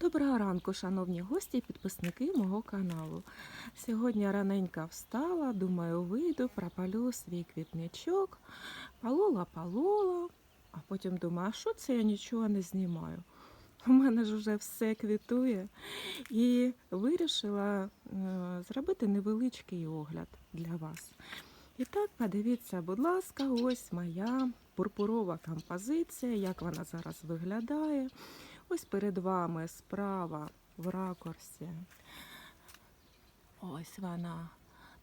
Доброго ранку, шановні гості і підписники мого каналу. Сьогодні раненько встала, думаю, вийду, пропалю свій квітничок, полола, а потім думаю, а що це я нічого не знімаю? У мене ж вже все квітує. І вирішила е, зробити невеличкий огляд для вас. І так, подивіться, будь ласка, ось моя пурпурова композиція, як вона зараз виглядає. Ось перед вами справа в ракурсі. Ось вона.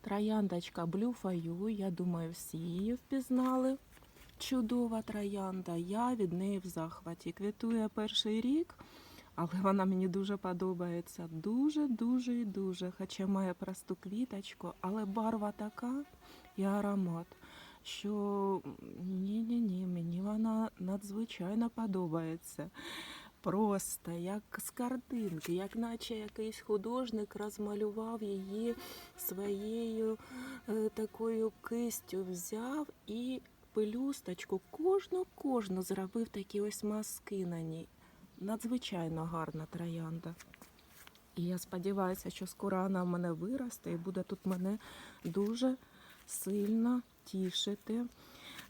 Трояндочка You. Я думаю, всі її впізнали. Чудова троянда. Я від неї в захваті. Квітує перший рік, але вона мені дуже подобається. Дуже, дуже і дуже. Хоча має просту квіточку, але барва така і аромат. Що ні-ні-ні, мені вона надзвичайно подобається просто, як з картинки, як наче якийсь художник розмалював її своєю е, такою кистю, взяв і пелюсточку кожну кожну зробив такі ось маски на ній. Надзвичайно гарна троянда. І я сподіваюся, що скоро вона в мене виросте і буде тут мене дуже сильно тішити.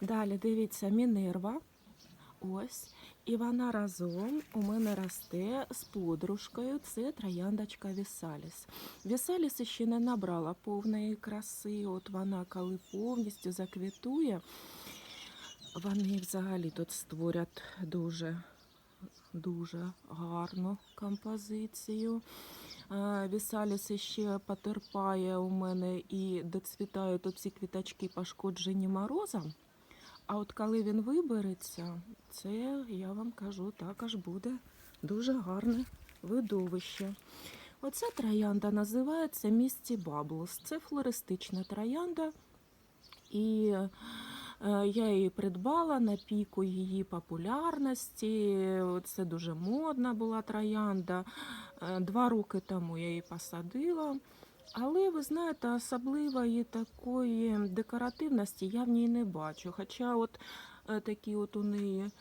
Далі дивіться, Мінерва. Ось. І вона разом у мене росте з подружкою. Це трояндочка Вісаліс. Вісаліс ще не набрала повної краси. От вона, коли повністю заквітує, вони взагалі тут створять дуже, дуже гарну композицію. Вісаліс ще потерпає у мене і доцвітають оці квіточки пошкоджені морозом. А от коли він вибереться, це я вам кажу, також буде дуже гарне видовище. Оця троянда називається Місті Баблс. Це флористична троянда, і е, я її придбала на піку її популярності. Це дуже модна була троянда. Е, Два роки тому я її посадила. Але ви знаєте, особливої такої декоративності я в ній не бачу. Хоча от е, такі от у неї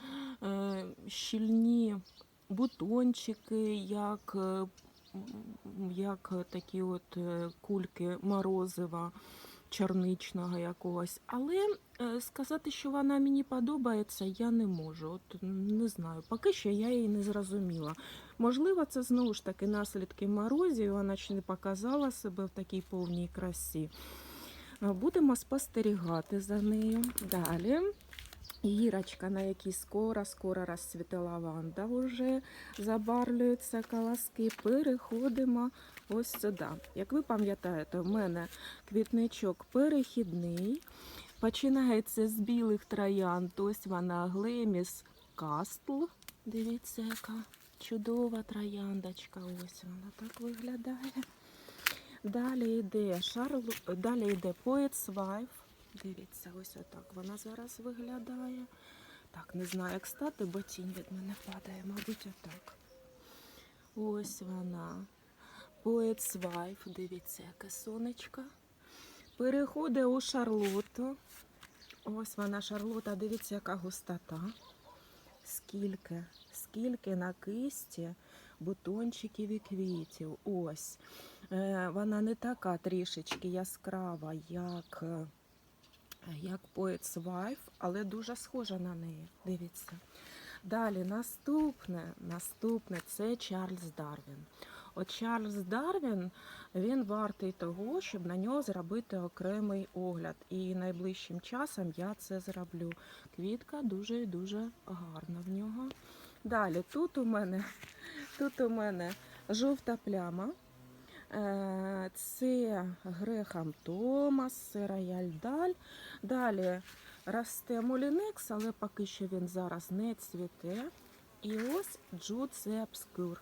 е, щільні бутончики, як, е, як такі от кульки морозива чорничного якогось. Але сказати, що вона мені подобається, я не можу. От не знаю, поки що я її не зрозуміла. Можливо, це знову ж таки наслідки морозів, вона ще не показала себе в такій повній красі. Е, Будемо спостерігати за нею. Далі. Гірочка, на якій скоро-скоро розцвіте лаванда, вже забарлюються колоски. Переходимо ось сюди. Як ви пам'ятаєте, в мене квітничок перехідний. Починається з білих троянд. Ось вона глеміс кастл. Дивіться, яка чудова трояндочка. Ось вона так виглядає. Далі йде Шарло... далі йде Poet's Wife. Дивіться, ось отак вона зараз виглядає. Так, не знаю, як стати, бо тінь від мене падає, мабуть, отак. Ось вона. Poet's Wife. Дивіться, яке сонечко. Переходить у Шарлоту. Ось вона, Шарлота, дивіться, яка густота. Скільки, скільки на кисті бутончиків і квітів. Ось. Е, Вона не така трішечки яскрава, як, е, як Poet's Wife, але дуже схожа на неї. Дивіться. Далі наступне, наступне це Чарльз Дарвін. От Чарльз Дарвін він вартий того, щоб на нього зробити окремий огляд. І найближчим часом я це зроблю. Квітка дуже і дуже гарна в нього. Далі тут у мене, тут у мене жовта пляма. Е, Це Грехам Томас, це Рояль Даль. Далі росте Молінекс, але поки що він зараз не цвіте. І ось Джуд Обскур.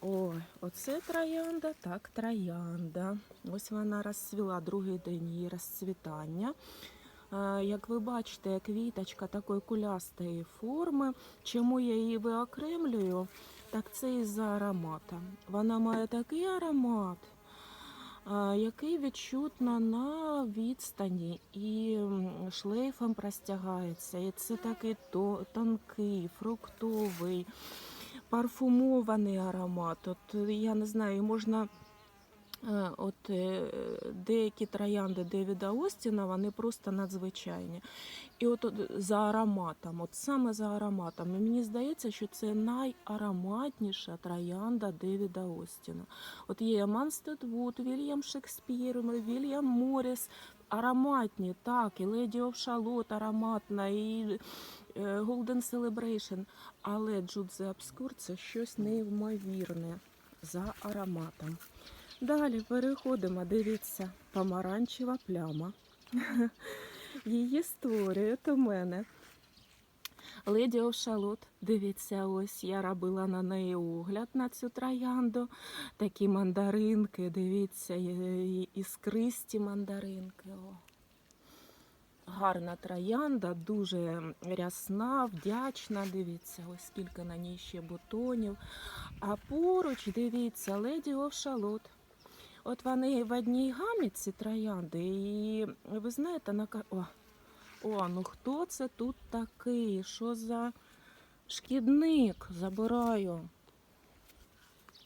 Ой, оце троянда, так троянда. Ось вона розцвіла другий день її розцвітання. Е, Як ви бачите, квіточка такої кулястої форми. Чому я її виокремлюю? Так це із-за аромата. Вона має такий аромат, е, який відчутно на відстані і шлейфом простягається. І це такий тонкий, фруктовий, парфумований аромат. От я не знаю, можна. Е, От е, деякі троянди Девіда Остіна, вони просто надзвичайні. І от, от за ароматом, от саме за ароматом. І мені здається, що це найароматніша троянда Девіда Остіна. От є Манстед Вуд, Вільям Шекспір, Вільям Моріс. Ароматні, так, і Леді оф Шалот ароматна, і е, Golden Celebration. Але Джуд the Obscure – це щось неймовірне за ароматом. Далі переходимо, дивіться, помаранчева пляма. Її створюють у мене. Леді Ошалот, дивіться, ось я робила на неї огляд на цю троянду. Такі мандаринки, дивіться, іскристі мандаринки. О. Гарна троянда, дуже рясна, вдячна. Дивіться, ось скільки на ній ще бутонів. А поруч, дивіться, леді Овшалот. От вони в одній гамі ці троянди. І ви знаєте, на О, о, ну хто це тут такий? Що за шкідник? Забираю.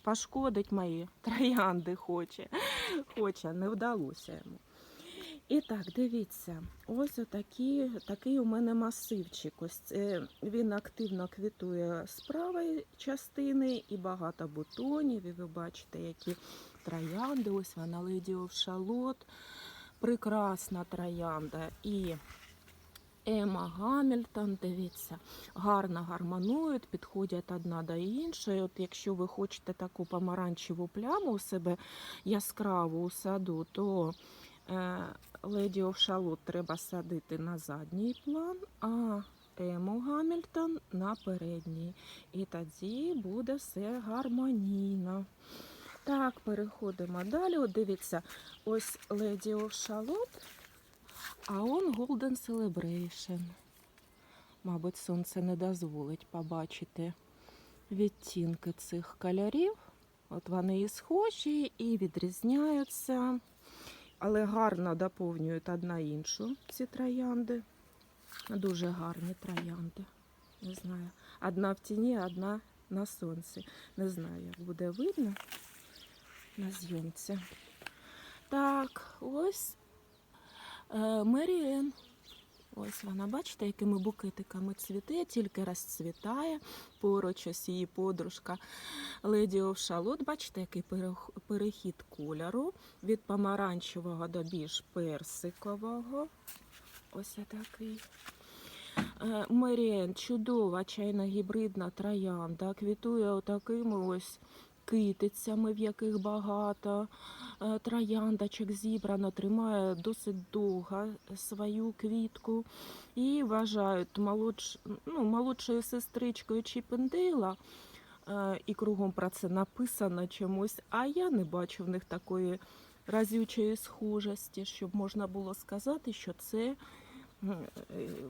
Пошкодить мої троянди хоче. Хоче, не вдалося йому. І так, дивіться, ось отакі, такий у мене масивчик. Ось він активно квітує з правої частини і багато бутонів. І ви бачите, які троянди. Ось вона Леді of Шалот. Прекрасна троянда. І Ема Гамільтон, дивіться, гарно гармонують, підходять одна до іншої. От якщо ви хочете таку помаранчеву пляму у себе яскраву у саду, то е, Леді of Шалот треба садити на задній план, а Ему Гамільтон на передній. І тоді буде все гармонійно. Так, переходимо далі. От дивіться, ось Леді of Шалот, а он Golden Celebration. Мабуть, сонце не дозволить побачити відтінки цих кольорів. От вони і схожі, і відрізняються, але гарно доповнюють одна іншу ці троянди. Дуже гарні троянди. Не знаю. Одна в тіні, одна на сонці. Не знаю, як буде видно на зйомці. Так, ось е, Меріен. Ось вона, бачите, якими букетиками цвіте, тільки розцвітає. Поруч ось її подружка Леді Овшалот. Бачите, який перехід кольору від помаранчевого до більш персикового. Ось такий. Е, Меріен, чудова чайна гібридна троянда, квітує отакими ось китицями, в яких багато е, трояндочок зібрано, тримає досить довго свою квітку. І вважають молодш... ну, молодшою сестричкою Чіпендейла. Е, І кругом про це написано чомусь, а я не бачу в них такої разючої схожості, щоб можна було сказати, що це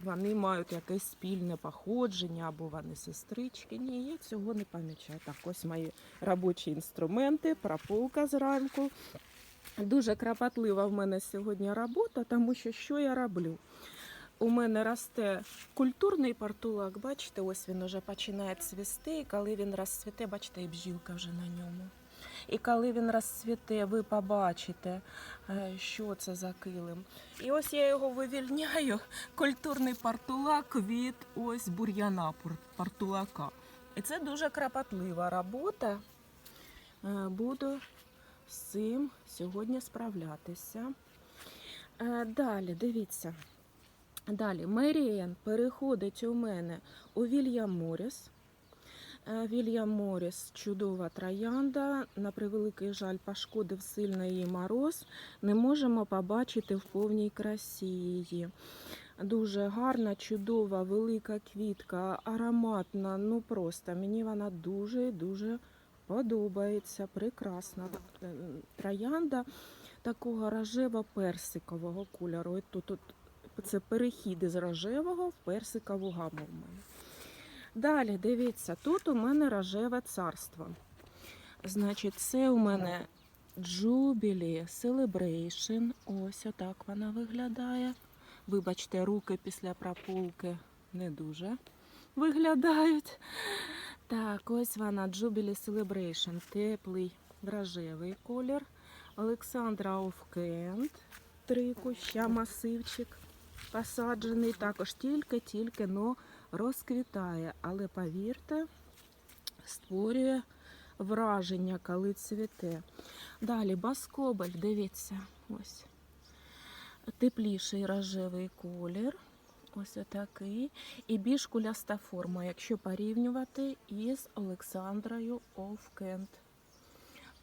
вони мають якесь спільне походження або вони сестрички. Ні, я цього не помічаю. Так, ось мої робочі інструменти, прополка зранку. Дуже кропотлива в мене сьогодні робота, тому що що я роблю? У мене росте культурний портулак, бачите, ось він вже починає цвісти, і коли він розцвіте, бачите, і бджілка вже на ньому. І коли він розцвіте, ви побачите, е, що це за килим. І ось я його вивільняю, культурний портулак від ось бур'яна портулака. І це дуже кропотлива робота. Е, Буду з цим сьогодні справлятися. Е, Далі, дивіться. Далі Меріен переходить у мене у Вільям Моріс. Е, Вільям Моріс чудова троянда. На превеликий жаль, пошкодив сильно її мороз. Не можемо побачити в повній красі її. Дуже гарна, чудова, велика квітка, ароматна. Ну просто мені вона дуже-дуже подобається. Прекрасна Е, троянда такого рожево-персикового кольору. Тут, тут це перехід із рожевого в персикову гаму. Далі, дивіться, тут у мене рожеве царство. Значить, це у мене Jubilee Celebration. Ось отак вона виглядає. Вибачте, руки після прополки не дуже виглядають. Так, ось вона Jubilee Celebration, теплий вражевий колір. Олександра Овкент, три куща, масивчик посаджений. Також тільки-тільки но розквітає. Але повірте, створює враження, коли цвіте. Далі баскобель, дивіться, ось. Тепліший рожевий колір. Ось отакий. І більш куляста форма, якщо порівнювати із Олександрою Овкент.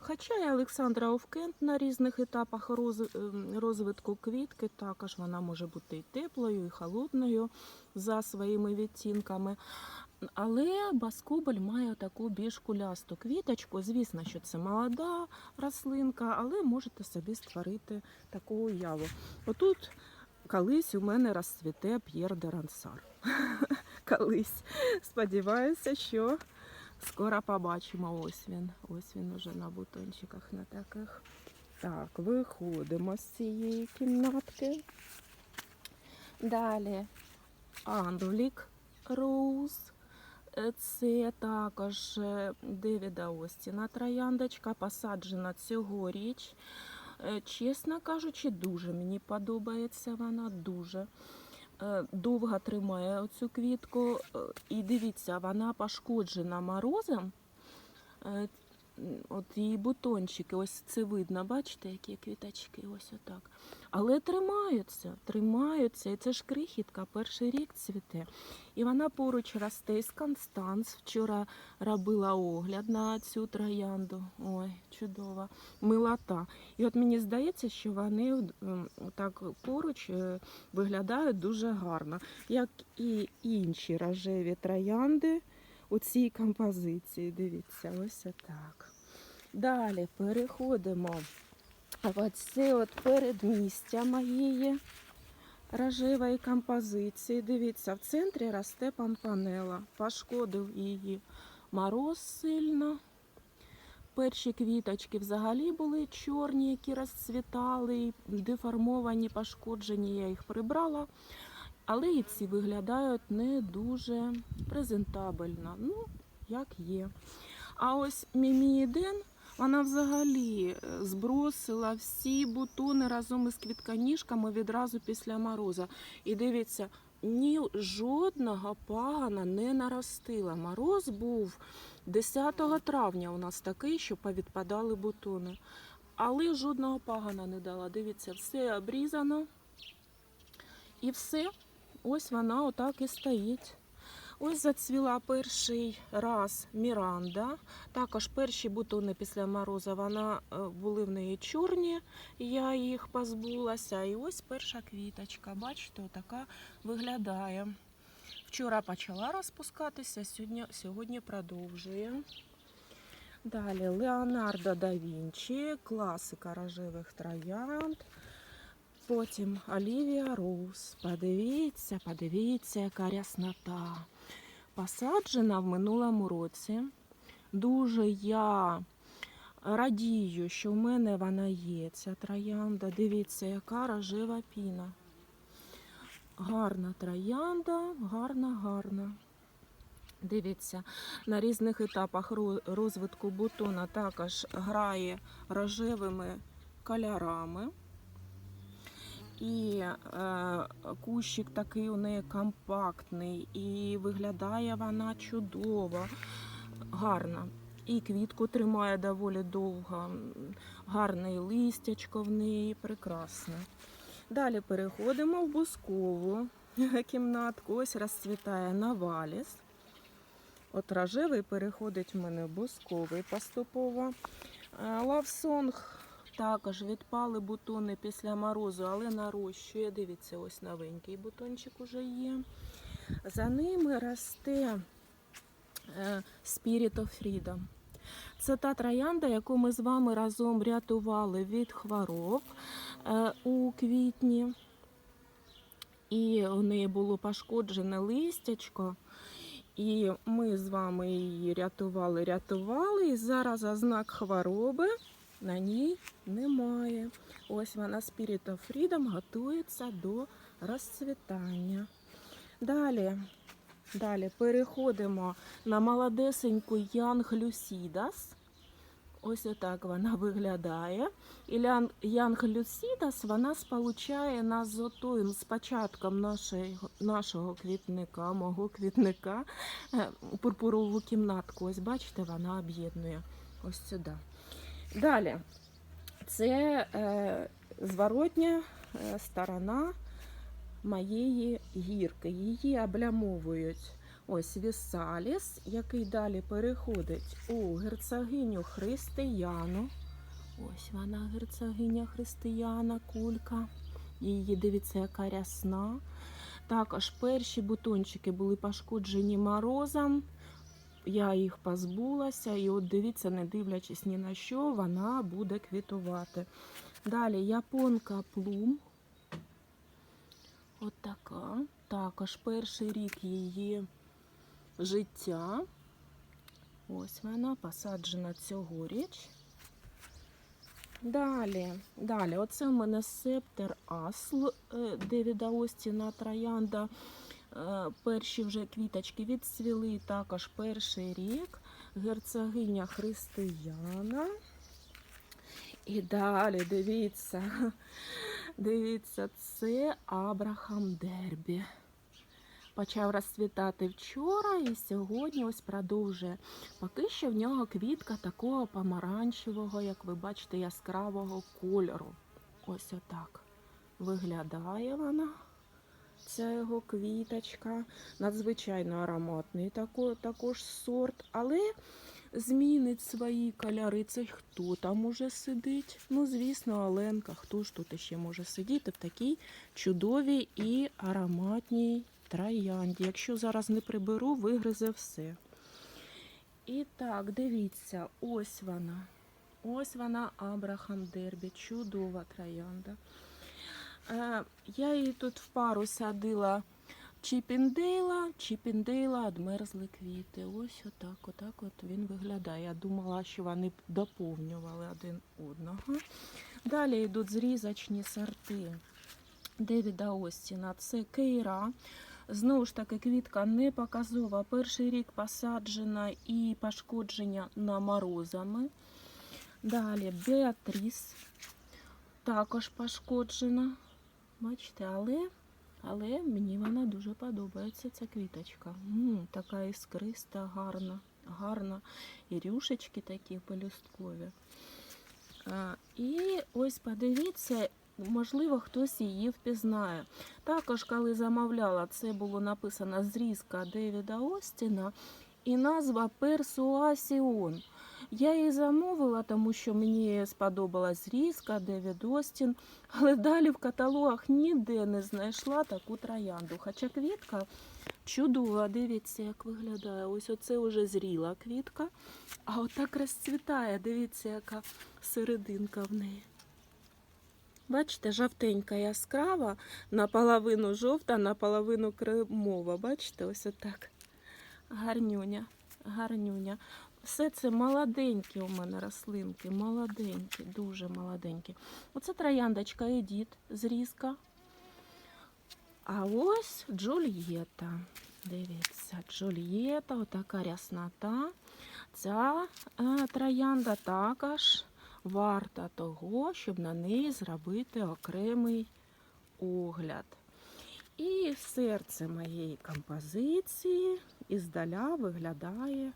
Хоча і Олександра Овкент на різних етапах ем, розвитку квітки, також вона може бути і теплою, і холодною за своїми відтінками. Але Баскобель має таку більш кулясту квіточку. Звісно, що це молода рослинка, але можете собі створити таку уяву. Отут колись у мене розцвіте П'єр де Рансар. Колись. Сподіваюся, що скоро побачимо. Ось він. Ось він уже на бутончиках на таких. Так, виходимо з цієї кімнатки. Далі Англік Роуз. Е, Це також е, Девіда Остіна трояндочка, посаджена цьогоріч. Е, Чесно кажучи, дуже мені подобається вона, дуже. Е, Довго тримає оцю квітку. Е, І дивіться, вона пошкоджена морозом. От її бутончики, ось це видно, бачите, які квіточки, ось отак. Але тримаються, тримаються. І це ж крихітка, перший рік цвіте. І вона поруч росте із Констанс. Вчора робила огляд на цю троянду. Ой, чудова милота. І от мені здається, що вони так поруч е, виглядають дуже гарно, як і інші рожеві троянди у цій композиції. Дивіться, ось так. Далі переходимо в оце от передмістя моєї рожевої композиції. Дивіться, в центрі росте пампанела. Пошкодив її мороз сильно. Перші квіточки взагалі були чорні, які розцвітали, деформовані, пошкоджені. Я їх прибрала. Але і ці виглядають не дуже презентабельно. Ну, як є. А ось Мімієден, вона взагалі е, збросила всі бутони разом із квітконіжками відразу після мороза. І дивіться, ні жодного пагана не наростила. Мороз був 10 травня у нас такий, що повідпадали бутони. Але жодного пагана не дала. Дивіться, все обрізано. І все. Ось вона отак і стоїть. Ось зацвіла перший раз Міранда. Також перші бутони після мороза вона е, були в неї чорні, я їх позбулася. І ось перша квіточка. Бачите, така виглядає. Вчора почала розпускатися, сьогодні, сьогодні продовжує. Далі Леонардо да Вінчі, класика рожевих троянд. Потім Олівія Роуз. Подивіться, подивіться, яка ряснота. Посаджена в минулому році. Дуже я радію, що в мене вона є, ця троянда. Дивіться, яка рожева піна. Гарна троянда, гарна, гарна. Дивіться, на різних етапах розвитку бутона також грає рожевими кольорами. І е, кущик такий у неї компактний, і виглядає вона чудово, гарно. І квітку тримає доволі довго, гарне листячко в неї, прекрасне. Далі переходимо в бускову кімнатку. Ось розцвітає наваліс. От рожевий переходить в мене в бусковий поступово. Е, Лавсонг також відпали бутони після морозу, але нарощує. Дивіться, ось новенький бутончик уже є. За ними росте е, Spirit of Freedom. Це та троянда, яку ми з вами разом рятували від хвороб е, у квітні. І у неї було пошкоджене листячко. І ми з вами її рятували, рятували. І зараз ознак хвороби на ній немає. Ось вона Spirit of Freedom готується до розцвітання. Далі Далі переходимо на молодесеньку Янг Люсідас. Ось отак вона виглядає. І Янг Люсідас вона сполучає нас з отоїм, з початком нашої, нашого квітника, мого квітника, е, пурпурову кімнатку. Ось бачите, вона об'єднує ось сюди. Далі. Це е, зворотня е, сторона моєї гірки. Її облямовують ось Вісаліс, який далі переходить у герцогиню Християну. Ось вона, герцогиня Християна, кулька. Її дивіться, яка рясна. Також перші бутончики були пошкоджені морозом. Я їх позбулася, і от дивіться, не дивлячись ні на що, вона буде квітувати. Далі японка плум. От така. Також перший рік її життя. Ось вона посаджена цьогоріч. Далі, далі, оце в мене септер Асл е, Девіда Остіна Троянда. Е, Перші вже квіточки відцвіли, також перший рік. Герцогиня Християна. І далі, дивіться, дивіться, це Абрахам Дербі. Почав розцвітати вчора і сьогодні ось продовжує. Поки що в нього квітка такого помаранчевого, як ви бачите, яскравого кольору. Ось отак виглядає вона. Ця його квіточка. Надзвичайно ароматний тако- також сорт, але змінить свої кольори. Це хто там уже сидить? Ну, звісно, Оленка. Хто ж тут ще може сидіти в такій чудовій і ароматній троянді. Якщо зараз не приберу, вигризе все. І так, дивіться, ось вона. Ось вона Абрахам Дербі, чудова троянда. Е, я її тут в пару садила Чіпіндейла, Чіпіндейла, одмерзли квіти. Ось отак, отак от він виглядає. Я думала, що вони доповнювали один одного. Далі йдуть зрізочні сорти Девіда Остіна. Це Кейра. Знову ж таки, квітка не показова. Перший рік посаджена і пошкодження на морозами. Далі Беатріс також пошкоджена. Бачите, але, але мені вона дуже подобається, ця квіточка. М, така іскриста, гарна, гарна. І рюшечки такі пелюсткові. А, і ось подивіться, можливо, хтось її впізнає. Також, коли замовляла, це було написано зрізка Девіда Остіна і назва Персуасіон. Я її замовила, тому що мені сподобалась зрізка Девід Остін, але далі в каталогах ніде не знайшла таку троянду. Хоча квітка чудова, дивіться, як виглядає. Ось оце вже зріла квітка, а отак розцвітає. Дивіться, яка серединка в неї. Бачите, жовтенька яскрава, наполовину жовта, наполовину кремова. Бачите, ось отак. Гарнюня, гарнюня. Все це молоденькі у мене рослинки, молоденькі, дуже молоденькі. Оце трояндочка Едіт, зрізка. А ось Джульєта. Дивіться, Джульєта, отака ряснота. Ця е, троянда також варта того, щоб на неї зробити окремий огляд. І серце моєї композиції іздаля виглядає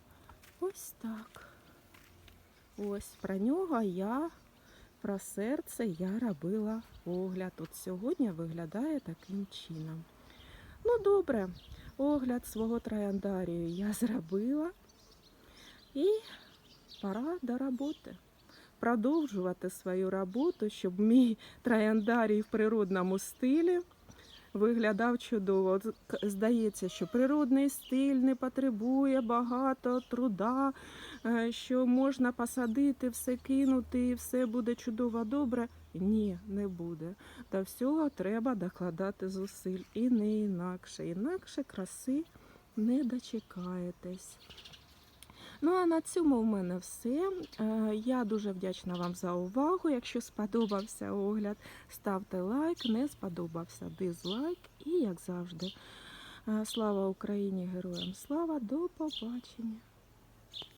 ось так. Ось про нього я, про серце я робила огляд. От сьогодні виглядає таким чином. Ну, добре, огляд свого трояндарію я зробила. І пора до роботи. Продовжувати свою роботу, щоб мій трояндарій в природному стилі виглядав чудово. Здається, що природний стиль не потребує багато труда, е, що можна посадити, все кинути і все буде чудово добре. Ні, не буде. До всього треба докладати зусиль. І не інакше. Інакше краси не дочекаєтесь. Ну а на цьому в мене все. Е, Я дуже вдячна вам за увагу. Якщо сподобався огляд, ставте лайк, не сподобався дизлайк. І, як завжди, Слава Україні, героям слава, до побачення.